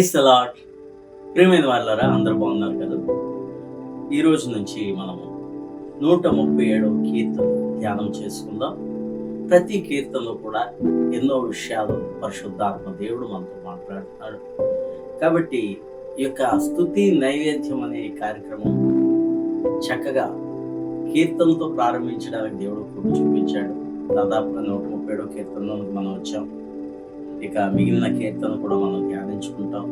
Price allot ప్రేమైన వాళ్ళరా అందరు బాగున్నారు కదా? ఈ రోజు నుంచి మనము నూట ముప్పై ఏడవ కీర్తన ధ్యానం చేసుకుందాం. ప్రతి కీర్తనలో కూడా ఎన్నో విషయాలు పరిశుద్ధాత్మ దేవుడు మనతో మాట్లాడుతున్నాడు కాబట్టి ఈ యొక్క స్థుతి నైవేద్యం అనే కార్యక్రమం చక్కగా కీర్తనతో ప్రారంభించడానికి దేవుడు కూడా చూపించాడు. దాదాపుగా నూట ముప్పై ఏడవ కీర్తనలో మనం వచ్చాం. ఇక మిగిలిన కీర్తన కూడా మనం ధ్యానించుకుంటాం.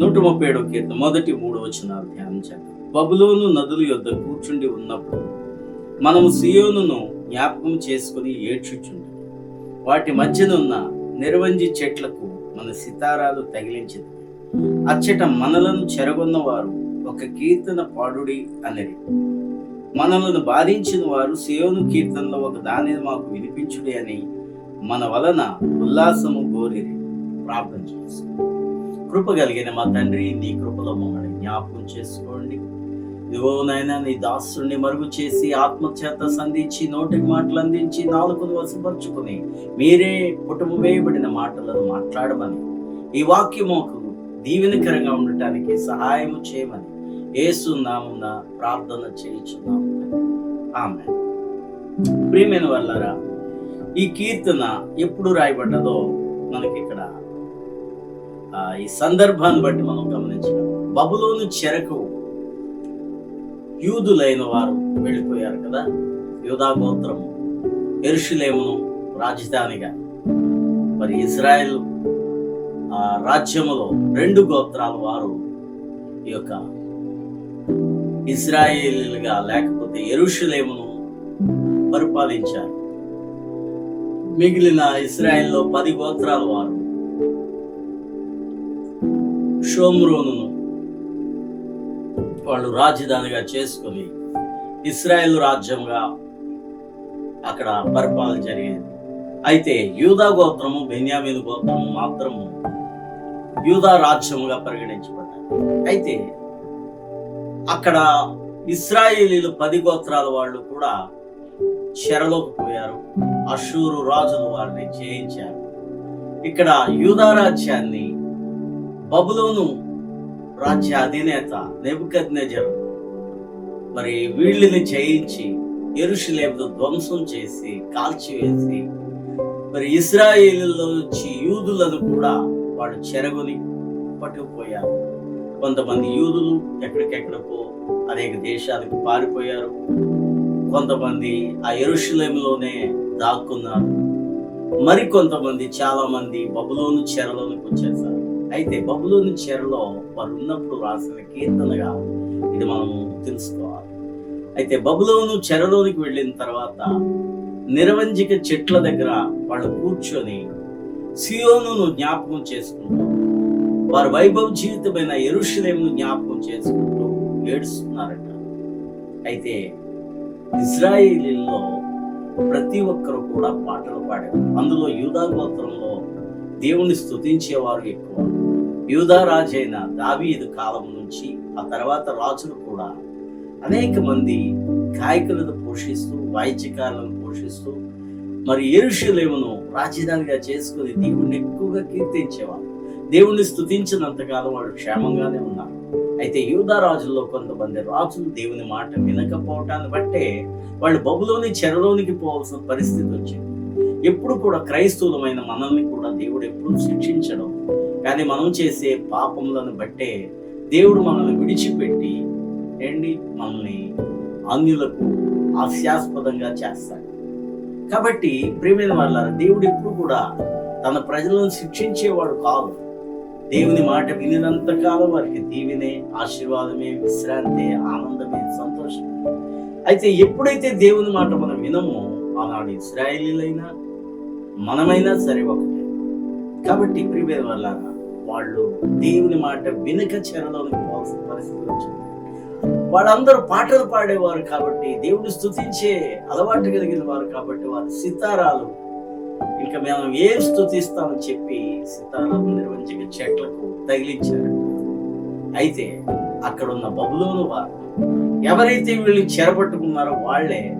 నూట ముప్పై ఏడవ కీర్తన మొదటి మూడు వచనాలు ధ్యానించండి. బబులోను నదుల యొద్ద కూర్చుండి ఉన్నప్పుడు మనము సియోనును జ్ఞాపకం చేసుకుని ఏడ్చుచుండి వాటి మధ్యనున్న నిర్వంజి చెట్లకు మన సితారాలు తగిలించింది అచ్చట మనలను చెరగొన్న వారు ఒక కీర్తన పాడుడి అనేది మనలను బాధించిన వారు సియోను కీర్తనలో ఒక దానిని మాకు వినిపించుడి అని మన వలన ఉల్లాసము గోరి ప్రార్థన చేసి కృప కలిగిన మా తండ్రి నీ కృపలో మమ్మల్ని జ్ఞాపకం చేసుకోండి. ఇదిగో నాయన నీ దాసుని మరుగు చేసి ఆత్మచేత సంధించి నోటికి మాటలు అందించి నాలుగును వసపరుచుకుని మీరే కుటుంబ వేయబడిన మాటలను మాట్లాడమని ఈ వాక్యమోకు దీవెనకరంగా ఉండటానికి సహాయం చేయమని యేసు నామున ప్రార్థన చేయించున్నాము ఆమె ప్రియమైన వల్లరా ఈ కీర్తన ఎప్పుడు రాయబడ్డదో మనకి ఇక్కడ ఈ సందర్భాన్ని బట్టి మనం గమనించడం బబులోను చెరకు యూదులైన వారు వెళ్ళిపోయారు కదా యూదా గోత్రము ఎరుషులేమును రాజధానిగా. మరి ఇజ్రాయెల్ ఆ, రాజ్యములో రెండు గోత్రాల వారు ఈ యొక్క ఇజ్రాయేలీలుగా లేకపోతే ఎరుషులేమును పరిపాలించారు. మిగిలిన ఇస్రాయల్లో పది గోత్రాల వారు. షోమ్రోను వాళ్ళు రాజధానిగా చేసుకుని ఇస్రాయెల్ రాజ్యంగా అక్కడ పరిపాలన జరిగేది. అయితే యూదా గోత్రము బెన్యామీన్ గోత్రము మాత్రము యూదా రాజ్యముగా పరిగణించబడ్డాయి. అయితే అక్కడ ఇస్రాయేలీలు పది గోత్రాల వాళ్ళు కూడా చెరలోకి పోయారు. అషూరు రాజులు వారిని జయించారు. ఇక్కడ యూదా రాజ్యాన్ని బబులోను రాజ్య అధినేత నెబుకద్నెజరు మరి వీళ్ళని జయించి ఎరుషులేమును ధ్వంసం చేసి కాల్చివేసి మరి ఇస్రాయేలీలో నుంచి యూదులను కూడా వాడు చెరగొని పట్టుకుపోయారు. కొంతమంది యూదులు ఎక్కడికెక్కడికో అనేక దేశాలకు పారిపోయారు. కొంతమంది ఆ ఎరుషులేములోనే దాక్కున్నారు. మరి కొంతమంది చాలా మంది బబులోను చెరలోనికి వచ్చేసారు. అయితే బబులోను చెరలో వారు ఉన్నప్పుడు రాసిన కీర్తనగా ఇది మనము తెలుసుకోవాలి. అయితే బబులోను చెరలోనికి వెళ్ళిన తర్వాత నిరవంజిక చెట్ల దగ్గర వాళ్ళు కూర్చొని సియోను జ్ఞాపకం చేసుకుంటూ వారి వైభవ జీవితమైన ఎరుషులేమును జ్ఞాపకం చేసుకుంటూ ఏడుస్తున్నారట. అయితే ఇజ్రాయిలీలో ప్రతి ఒక్కరు కూడా పాటలు పాడారు. అందులో యూదా గోత్రంలో దేవుణ్ణి స్తుతించేవారు ఎక్కువ. యూదా రాజైన దావీదు కాలం నుంచి ఆ తర్వాత రాజులు కూడా అనేక మంది గాయకులను పోషిస్తూ వాయిద్యకారులను పోషిస్తూ మరి ఎరుషులేమును రాజధానిగా చేసుకుని దేవుణ్ణి ఎక్కువగా కీర్తించేవారు. దేవుణ్ణి స్తుతించినంతకాలం వాళ్ళు క్షేమంగానే ఉన్నారు. అయితే యూదా రాజుల్లో కొంతమంది రాజులు దేవుని మాట వినకపోవటాన్ని బట్టే వాళ్ళు బబులోని చెరలోనికి పోవాల్సిన పరిస్థితి వచ్చింది. ఎప్పుడు కూడా క్రైస్తవులమైన మనల్ని కూడా దేవుడు ఎప్పుడు శిక్షించడం. కానీ మనం చేసే పాపములను బట్టే దేవుడు మనల్ని విడిచిపెట్టి ఏంటి? మనల్ని అన్యులకు హాస్యాస్పదంగా చేస్తాడు. కాబట్టి ప్రేమైన వాళ్ళ దేవుడు ఎప్పుడు కూడా తన ప్రజలను శిక్షించేవాడు కాదు. దేవుని మాట వినినంత కాలం వారికి దీవినే ఆశీర్వాదమే విశ్రాంతి ఆనందమే సంతోషమే. అయితే ఎప్పుడైతే దేవుని మాట మనం వినమో ఆనాడు ఇస్రాయేలీలైనా మనమైనా సరే ఒకటే. కాబట్టి ప్రియమైన వల్ల వాళ్ళు దేవుని మాట వినక చెరలోనికి పోవాల్సిన పరిస్థితి వచ్చింది. వాళ్ళందరూ పాటలు పాడేవారు కాబట్టి దేవుని స్తుతించే అలవాటు కలిగిన వారు కాబట్టి వారి సితారాలు ఇంకా మేము ఏం స్థుతిస్తామని చెప్పి సితారాలు నిర్వహించిన చెట్లకు తగిలించారు. అయితే అక్కడ ఉన్న బబులోను వారు ఎవరైతే వీళ్ళని చెరపట్టుకున్నారో వాళ్ళే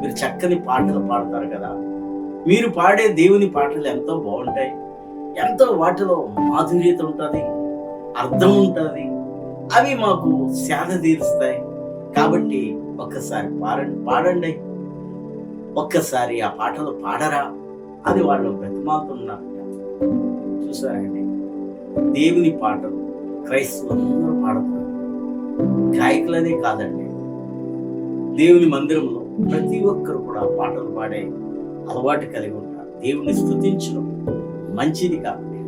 మీరు చక్కని పాటలు పాడతారు కదా. మీరు పాడే దేవుని పాటలు ఎంతో బాగుంటాయి. ఎంతో వాటిలో మాధుర్యత ఉంటుంది అర్థం ఉంటుంది. అవి మాకు సేద తీరుస్తాయి. కాబట్టి ఒక్కసారి పాడండి పాడండి. ఒక్కసారి ఆ పాటలు పాడరా. అని వాళ్ళు బ్రతిమాలుతున్నారట చూసారండి? దేవుని పాటలు క్రైస్తవులందరూ పాడుతున్నారు గాయకులనే కాదండి. దేవుని మందిరంలో ప్రతి ఒక్కరు కూడా పాటలు పాడే అలవాటు కలిగి ఉంటారు. దేవుని స్థుతించడం మంచిది కాబట్టి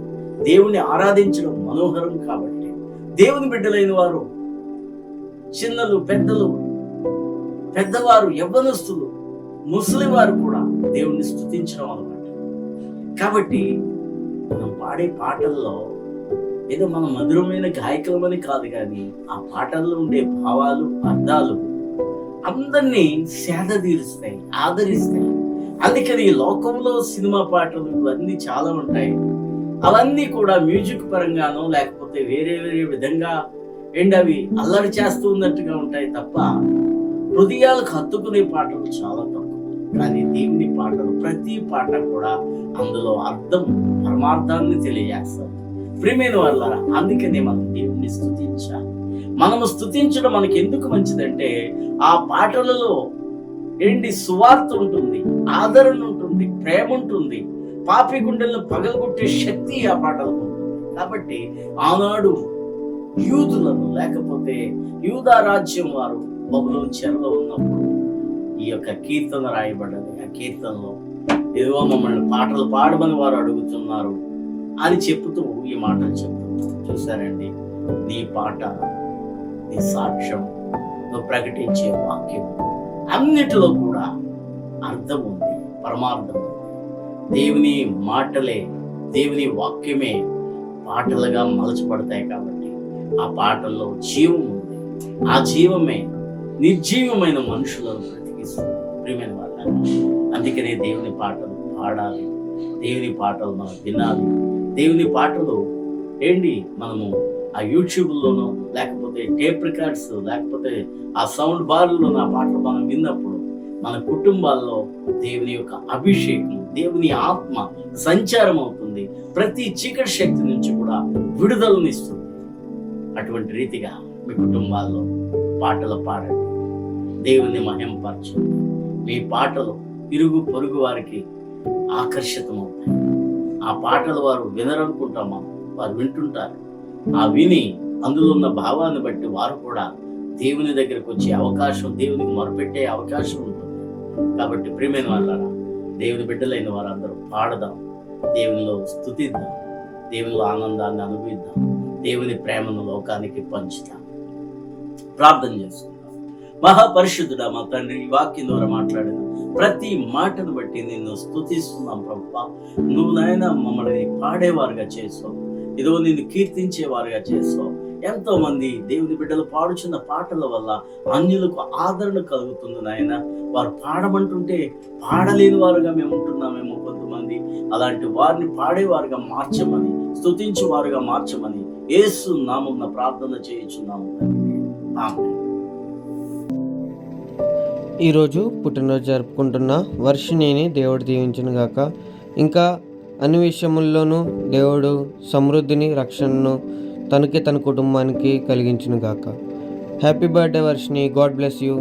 దేవుని ఆరాధించడం మనోహరం కాబట్టి దేవుని బిడ్డలైన వారు చిన్నలు పెద్దలు పెద్దవారు యవ్వనస్తులు ముసలి వారు కూడా దేవుణ్ణి స్థుతించడం అలవాటు. కాబట్టి మనం పాడే పాటల్లో ఏదో మన మధురమైన గాయకులమని కాదు కానీ ఆ పాటల్లో ఉండే భావాలు అర్థాలు అందరినీ సేద తీరుస్తాయి ఆదరిస్తాయి. అందుకని ఈ లోకంలో సినిమా పాటలు ఇవన్నీ చాలా ఉంటాయి. అవన్నీ కూడా మ్యూజిక్ పరంగానో లేకపోతే వేరే వేరే విధంగా ఏంటి అవి అల్లరి చేస్తూ ఉన్నట్టుగా ఉంటాయి తప్ప హృదయాలకు హత్తుకునే పాటలు చాలా తక్కువ. కానీ దేవుని పాటలు ప్రతి పాట కూడా అందులో అర్థం పరమార్థాన్ని తెలియజేస్తారు ప్రియమైన వాళ్ళ అందుకనే మనం దేవుణ్ణి స్థుతించాలి మనము స్తుతించడం మనకి ఎందుకు మంచిదంటే ఆ పాటలలో ఏంటి సువార్త ఉంటుంది ఆదరణ ఉంటుంది ప్రేమ ఉంటుంది పాపి గుండెలను పగలగొట్టే శక్తి ఆ పాటలకు కాబట్టి ఆనాడు యూదులను లేకపోతే యూదా రాజ్యం వారు బబులో చెరలో ఉన్నప్పుడు ఈ యొక్క కీర్తన రాయబడ్డది. ఆ కీర్తనలో ఏదో మమ్మల్ని పాటలు పాడమని వారు అడుగుతున్నారు అని చెప్తూ ఈ మాటలు చెప్తున్నారు చూసారండి నీ పాట నీ సాక్ష్యం నువ్వు ప్రకటించే వాక్యం అన్నిటిలో కూడా అర్థం ఉంది పరమార్థం ఉంది. దేవుని మాటలే దేవుని వాక్యమే పాటలుగా మలచబడతాయి కాబట్టి ఆ పాటల్లో జీవం ఉంది. ఆ జీవమే నిర్జీవమైన మనుషులను బ్రతికిస్తుంది ప్రియమైన వాళ్ళ అందుకనే దేవుని పాటలు పాడాలి. దేవుని పాటలు మనం వినాలి. దేవుని పాటలు ఏంటి? మనము ఆ యూట్యూబ్లోనో లేకపోతే టేప్ రికార్డ్స్ లేకపోతే ఆ సౌండ్ బార్లో ఆ పాటలు మనం విన్నప్పుడు మన కుటుంబాల్లో దేవుని యొక్క అభిషేకం దేవుని ఆత్మ సంచారం అవుతుంది. ప్రతి చీకటి శక్తి నుంచి కూడా విడుదలనిస్తుంది అటువంటి రీతిగా మీ కుటుంబాల్లో పాటలు పాడండి. దేవుని మహింపరచు మీ పాటలు ఇరుగు పొరుగు వారికి ఆకర్షితమవుతాయి. ఆ పాటలు వారు వినరనుకుంటామా వారు వింటుంటారు. ఆ విని అందులో ఉన్న భావాన్ని బట్టి వారు కూడా దేవుని దగ్గరకు వచ్చే అవకాశం దేవునికి మొరపెట్టే అవకాశం ఉంటుంది. కాబట్టి ప్రియమైన వాళ్ళారా దేవుని బిడ్డలైన వారందరూ పాడదాం. దేవునిలో స్థుతిద్దాం దేవునిలో ఆనందాన్ని అనుభవిద్దాం. దేవుని ప్రేమను లోకానికి పంచుదాం. ప్రార్థన చేస్తాం. మహాపరిశుద్ధుడా మా తండ్రి ఈ వాక్యం ద్వారా మాట్లాడిన ప్రతి మాటను బట్టి నిన్ను స్తుతిస్తున్నాం ప్రభు. నువ్వు నాయన మమ్మల్ని పాడేవారుగా చేసావు. ఇదో నిన్ను కీర్తించేవారుగా చేసావు. ఎంతో మంది దేవుని బిడ్డలు పాడుచున్న పాటల వల్ల అన్యులకు ఆదరణ కలుగుతుంది నాయన. వారు పాడమంటుంటే పాడలేని వారుగా మేము ఉంటున్నామేమో కొంతమంది. అలాంటి వారిని పాడేవారుగా మార్చమని స్థుతించేవారుగా మార్చమని ఏసు నామం ప్రార్థన చేయించున్నాము. ఆమె ఈరోజు పుట్టినరోజు జరుపుకుంటున్న వర్షిణిని దేవుడు దీవించిన గాక. ఇంకా అన్ని విషయముల్లోనూ దేవుడు సమృద్ధిని రక్షణను తనకి తన కుటుంబానికి కలిగించును గాక. Happy birthday Varshini. God bless you.